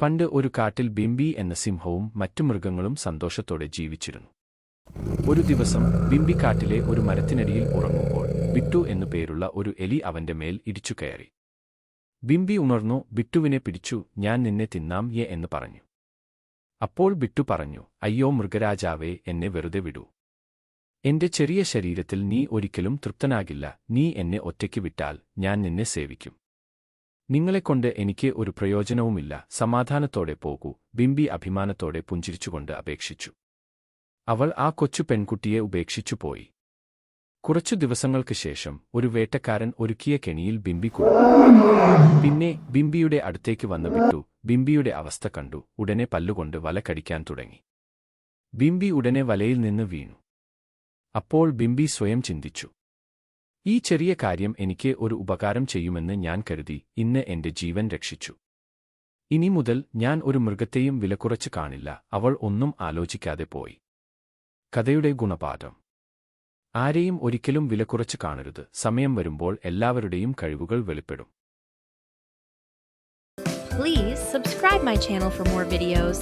പണ്ട് ഒരു കാട്ടിൽ ബിംബി എന്ന സിംഹവും മറ്റു മൃഗങ്ങളും സന്തോഷത്തോടെ ജീവിച്ചിരുന്നു. ഒരു ദിവസം ബിംബി കാട്ടിലെ ഒരു മരത്തിനടിയിൽ ഉറങ്ങുമ്പോൾ ബിട്ടു എന്നു പേരുള്ള ഒരു എലി അവന്റെ മേൽ ഇടിച്ചു കയറി. ബിംബി ഉണർന്നു ബിട്ടുവിനെ പിടിച്ചു ഞാൻ നിന്നെ തിന്നാം യെ എന്ന് പറഞ്ഞു. അപ്പോൾ ബിട്ടു പറഞ്ഞു അയ്യോ മൃഗരാജാവേ എന്നെ വെറുതെ വിടൂ. എന്റെ ചെറിയ ശരീരത്തിൽ നീ ഒരിക്കലും തൃപ്തനാകില്ല നീ എന്നെ ഒറ്റയ്ക്ക് വിട്ടാൽ ഞാൻ നിന്നെ സേവിക്കും. നിങ്ങളെക്കൊണ്ട് എനിക്ക് ഒരു പ്രയോജനവുമില്ല. സമാധാനത്തോടെ പോകൂ. ബിംബി അഭിമാനത്തോടെ പുഞ്ചിരിച്ചുകൊണ്ട് അപേക്ഷിച്ചു. അവൾ ആ കൊച്ചു പെൺകുട്ടിയെ ഉപേക്ഷിച്ചു പോയി. കുറച്ചു ദിവസങ്ങൾക്ക് ശേഷം ഒരു വേട്ടക്കാരൻ ഒരുക്കിയ കെണിയിൽ ബിംബി കുടുങ്ങി പിന്നെ ബിംബിയുടെ അടുത്തേക്ക് വന്നു വിട്ടു. ബിംബിയുടെ അവസ്ഥ കണ്ടു. ഉടനെ പല്ലുകൊണ്ട് വല കടിക്കാൻ തുടങ്ങി. ബിംബി ഉടനെ വലയിൽ നിന്ന് വീണു. അപ്പോൾ ബിംബി സ്വയം ചിന്തിച്ചു. ഈ ചെറിയ കാര്യം എനിക്ക് ഒരു ഉപകാരം ചെയ്യുമെന്ന് ഞാൻ കരുതി ഇന്ന് എന്റെ ജീവൻ രക്ഷിച്ചു. ഇനി മുതൽ ഞാൻ ഒരു മൃഗത്തെയും വിലക്കുറച്ച് കാണില്ല അവൾ ഒന്നും ആലോചിക്കാതെ പോയി. കഥയുടെ ഗുണപാഠം. ആരെയും ഒരിക്കലും വിലക്കുറച്ച് കാണരുത് സമയം വരുമ്പോൾ എല്ലാവരുടെയും കഴിവുകൾ വെളിപ്പെടും. Please subscribe my channel for more videos.